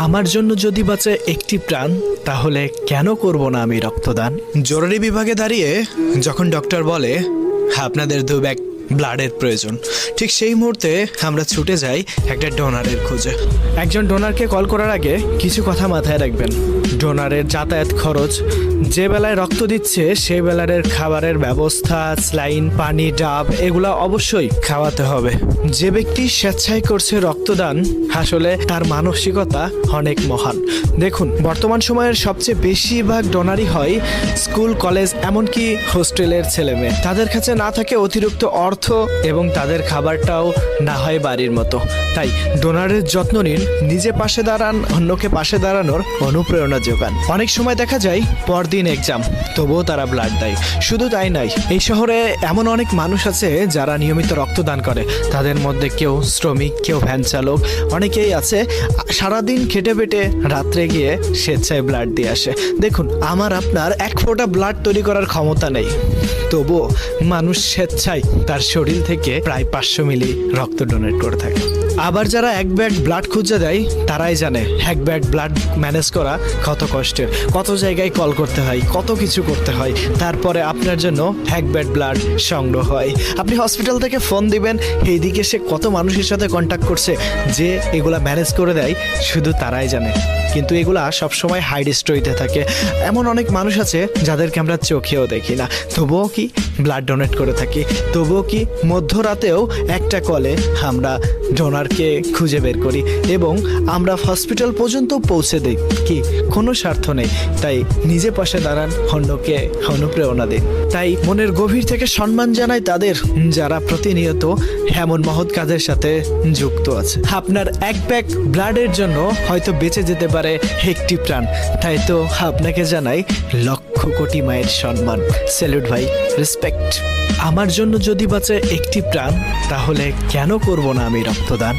আমার জন্য যদি বাঁচে একটি প্রাণ, তাহলে কেন করব না আমি রক্তদান? জরুরি বিভাগে দাঁড়িয়ে যখন ডক্টর বলে, আপনাদের দু ব্যাগ ব্লাডের প্রয়োজন। ঠিক সেই মুহূর্তে আমরা ছুটে যাই একটা ডোনারের খোঁজে। একজন ডোনারকে কল করার আগে কিছু কথা মাথায় রাখবেন। ডোনারের যাতায়াত খরচ, যে বেলায় রক্ত দিচ্ছে সেই বেলারের খাবারের ব্যবস্থা স্লাইন পানি, ডাব, এগুলা অবশ্যই খাওয়াতে হবে। যে ব্যক্তি স্বেচ্ছায় করছে রক্তদান, আসলে তার মানসিকতা অনেক মহান। দেখুন, বর্তমান সময়ের সবচেয়ে বেশিরভাগ ডোনারই হয় স্কুল, কলেজ, এমনকি হোস্টেলের ছেলেমেয়ে। তাদের কাছে না থাকে অতিরিক্ত অর্থ এবং তাদের খাবারটাও না হয় বাড়ির মতো। তাই ডোনারের যত্ন নিন, নিজে পাশে দাঁড়ান, অন্যকে পাশে দাঁড়ানোর অনুপ্রেরণা যোগান। অনেক সময় দেখা যায়, পরদিন এক্সাম তবুও তারা ব্লাড দেয়। শুধু তাই নাই এই শহরে এমন অনেক মানুষ আছে যারা নিয়মিত রক্তদান করে। তাদের মধ্যে কেউ শ্রমিক, কেউ ভ্যান চালক, অনেকেই আছে, সারাদিন খেটে পেটে রাত্রে গিয়ে স্বেচ্ছায় ব্লাড দিয়ে আসে। দেখুন, আমার আপনার এক ফোঁটা ব্লাড তৈরি করার ক্ষমতা নেই। তবুও মানুষ স্বেচ্ছায় তার শরীর থেকে প্রায় পাঁচশো মিলি রক্ত ডোনেট করে থাকে। আবার যারা এক ব্যাগ ব্লাড খুঁজে দেয়, তারাই জানে এক ব্যাগ ব্লাড ম্যানেজ করা কত কষ্টের। কত জায়গায় কল করতে হয়, কত কিছু করতে হয়, তারপরে আপনার জন্য এক ব্যাগ ব্লাড সংগ্রহ হয়। আপনি হসপিটাল থেকে ফোন দিবেন, এইদিকে সে কত মানুষের সাথে কন্ট্যাক্ট করছে, যে এগুলা ম্যানেজ করে দেয়, শুধু তারাই জানে। কিন্তু এগুলা সবসময় হাইড স্টোরিতে থাকে। এমন অনেক মানুষ আছে, যাদেরকে আমরা চোখেও দেখি না। তবুও কি ব্লাড ডোনেট করে থাকি। তবুও কি মধ্যরাতেও একটা কলে আমরা ডোনারকে খুঁজে বের করি এবং আমরা হসপিটাল পর্যন্ত পৌঁছে দিই কি কোনো স্বার্থ নেই। তাই নিজে পাশে দাঁড়ান, অন্যকে অনুপ্রেরণা দিন। তাই মনের গভীর থেকে সম্মান জানাই তাদের, যারা প্রতিনিয়ত এমন মহৎ কাজের সাথে যুক্ত আছে। আপনার এক ব্যাগ ব্লাডের জন্য হয়তো বেঁচে যেতে পারে একটি প্রাণ। তাই তো আপনাকে জানাই লক্ষ কোটি মায়ের সম্মান। স্যালুট ভাই রেসপেক্ট আমার জন্য যদি বাঁচে একটি প্রাণ তাহলে কেন করব না আমি রক্তদান?